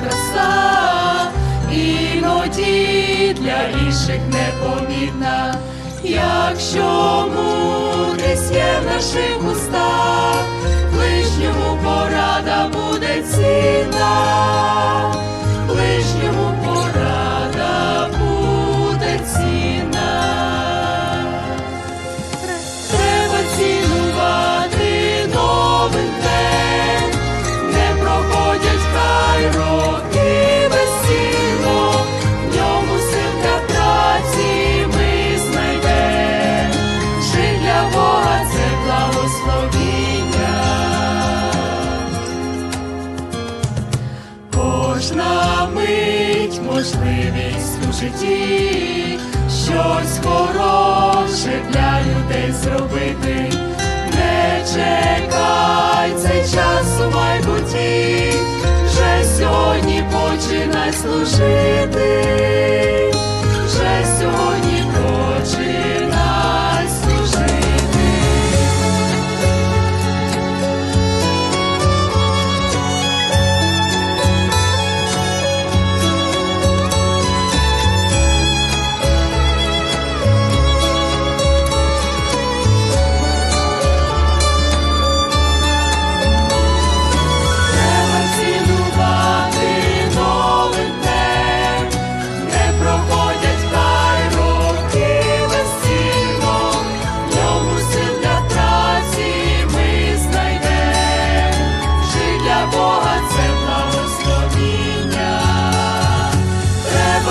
Краса, іноді для інших непомітна, якщо мудрість є в наших устах, можливість у житті, щось хороше для людей зробити. Не чекай цей час у майбутті, вже сьогодні починай служити.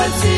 Lord.